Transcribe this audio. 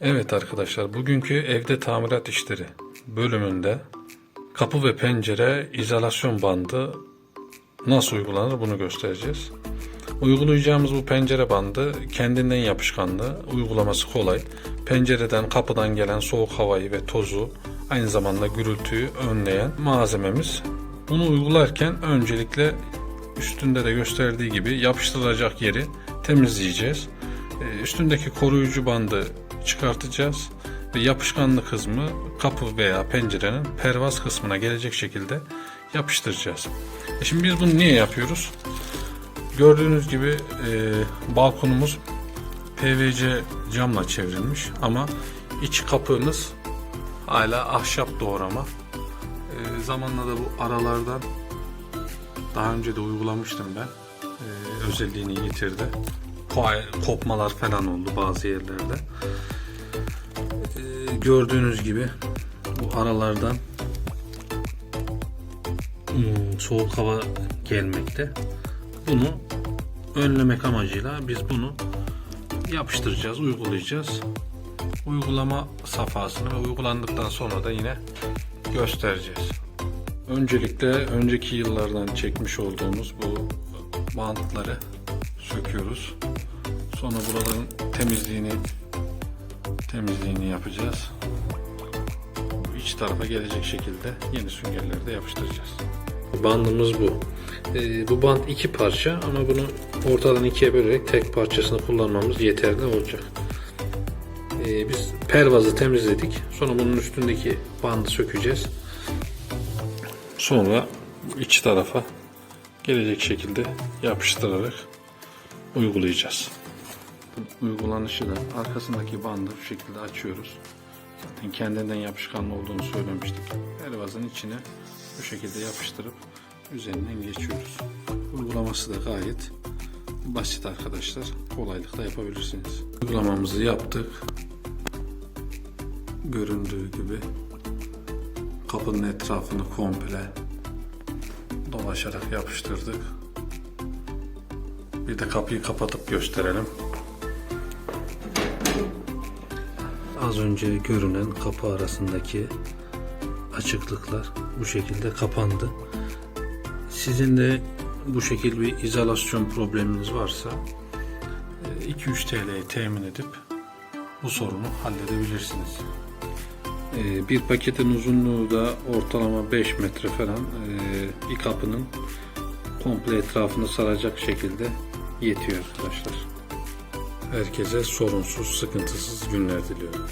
Evet arkadaşlar, bugünkü evde tamirat işleri bölümünde kapı ve pencere izolasyon bandı nasıl uygulanır bunu göstereceğiz. Uygulayacağımız bu pencere bandı kendinden yapışkanlı, uygulaması kolay. Pencereden, kapıdan gelen soğuk havayı ve tozu, aynı zamanda gürültüyü önleyen malzememiz. Bunu uygularken öncelikle üstünde de gösterdiği gibi yapıştırılacak yeri temizleyeceğiz. Ee, Üstündeki koruyucu bandı çıkartacağız ve yapışkanlı kısmı kapı veya pencerenin pervaz kısmına gelecek şekilde yapıştıracağız. E Şimdi biz bunu niye yapıyoruz? Gördüğünüz gibi e, balkonumuz PVC camla çevrilmiş ama iç kapımız hala ahşap doğrama. E, zamanla da bu aralardan daha önce de uygulamıştım ben. E, özelliğini yitirdi. Ko- Kopmalar falan oldu bazı yerlerde. Gördüğünüz gibi bu aralardan hmm, soğuk hava gelmekte. Bunu önlemek amacıyla biz bunu yapıştıracağız, uygulayacağız. Uygulama safhasını ve uygulandıktan sonra da yine göstereceğiz. Öncelikle önceki yıllardan çekmiş olduğumuz bu bantları söküyoruz. Sonra buraların temizliğini temizliğini yapacağız. Bu iç tarafa gelecek şekilde yeni süngerleri de yapıştıracağız. Bandımız bu. Ee, bu band iki parça ama bunu ortadan ikiye bölerek tek parçasını kullanmamız yeterli olacak. Ee, biz pervazı temizledik. Sonra bunun üstündeki bandı sökeceğiz. Sonra iç tarafa gelecek şekilde yapıştırarak uygulayacağız. Uygulanışı da arkasındaki bandı bu şekilde açıyoruz. Zaten kendinden yapışkanlı olduğunu söylemiştik. Pervazın içine bu şekilde yapıştırıp üzerinden geçiyoruz. Uygulaması da gayet basit arkadaşlar. Kolaylıkla yapabilirsiniz. Uygulamamızı yaptık. Göründüğü gibi kapının etrafını komple dolaşarak yapıştırdık. Bir de kapıyı kapatıp gösterelim. Az önce görünen kapı arasındaki açıklıklar bu şekilde kapandı. Sizin de bu şekilde bir izolasyon probleminiz varsa e, 2-3 TL'ye temin edip bu sorunu halledebilirsiniz. E, Bir paketin uzunluğu da ortalama 5 metre falan e, bir kapının komple etrafını saracak şekilde yetiyor arkadaşlar. Herkese sorunsuz, sıkıntısız günler diliyorum.